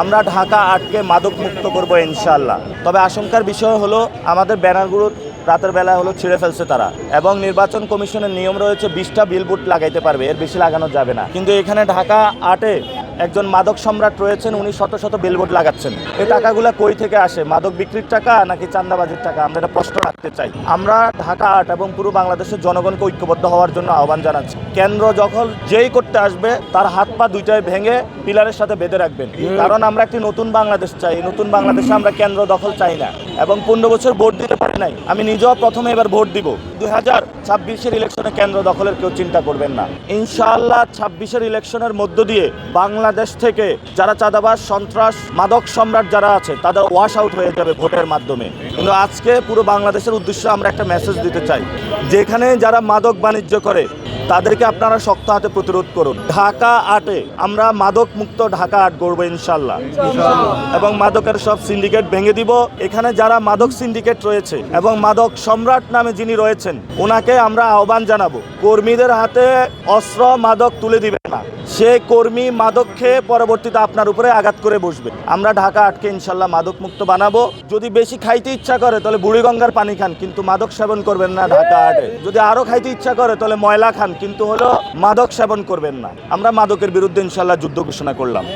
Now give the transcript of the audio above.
আমরা ঢাকা আটকে মাদক মুক্ত করব ইনশাল্লাহ তবে আশঙ্কার বিষয় হলো, আমাদের ব্যানারগুলো রাতের বেলা হলো ছিঁড়ে ফেলছে তারা এবং নির্বাচন কমিশনের নিয়ম রয়েছে, বিশটা বিলবোর্ড লাগাইতে পারবে, এর বেশি লাগানো যাবে না। কিন্তু এখানে ঢাকা আটে একজন মাদক সম্রাট রয়েছেন, উনি শত শত বিলবোর্ড লাগাচ্ছেন। এই টাকাগুলো কই থেকে আসে? মাদক বিক্রির টাকা নাকি চান্দাবাজির টাকা? আমরা এটা প্রশ্ন রাখতে চাই। আমরা ঢাকা আট এবং পুরো বাংলাদেশের জনগণকে ঐক্যবদ্ধ হওয়ার জন্য আহ্বান জানাচ্ছি। কেন্দ্র যখন যেই করতে আসবে, তার হাত পা দুইটায় ভেঙে পিলারের সাথে বেঁধে রাখবেন। কারণ আমরা একটি নতুন বাংলাদেশ চাই। নতুন বাংলাদেশে আমরা কেন্দ্র দখল চাই না। এবং পনেরো বছর ভোট দিতে নাই। আমি নিজেও প্রথমে এবার ভোট দিব। দু হাজার ছাব্বিশের ইলেকশনে কেন্দ্র দখলের কেউ চিন্তা করবেন না। ইনশাআল্লাহ ছাব্বিশের ইলেকশনের মধ্য দিয়ে বাংলাদেশ থেকে যারা চাঁদাবাস সন্ত্রাস, মাদক সম্রাট যারা আছে, তাদের ওয়াশ আউট হয়ে যাবে ভোটের মাধ্যমে। কিন্তু আজকে পুরো বাংলাদেশের উদ্দেশ্যে আমরা একটা মেসেজ দিতে চাই। যেখানে যারা মাদক বাণিজ্য করে তাদেরকে আপনারা শক্ত হাতে প্রতিরোধ করুন। ঢাকা আটে আমরা মাদক মুক্ত ঢাকা আট গড়বো ইনশাল্লাহ। এবং মাদকের সব সিন্ডিকেট ভেঙে দিব। এখানে যারা মাদক সিন্ডিকেট রয়েছে এবং মাদক সম্রাট নামে যিনি রয়েছেন ওনাকে আমরা আহ্বান জানাব। কর্মীদের হাতে অস্ত্র মাদক তুলে দিবে না। সে কর্মী মাদক খেয়ে পরবর্তীতে আপনার উপরে আঘাত করে বসবে। আমরা ঢাকা আটকে ইনশাল্লাহ মাদক মুক্ত বানাবো। যদি বেশি খাইতে ইচ্ছা করে, তাহলে বুড়িগঙ্গার পানি খান, কিন্তু মাদক সেবন করবেন না ঢাকা আটে। যদি আরও খাইতে ইচ্ছা করে, তাহলে ময়লা খান, কিন্তু হলো মাদক সেবন করবেন না। আমরা মাদকের বিরুদ্ধে ইনশাল্লাহ যুদ্ধ ঘোষণা করলাম।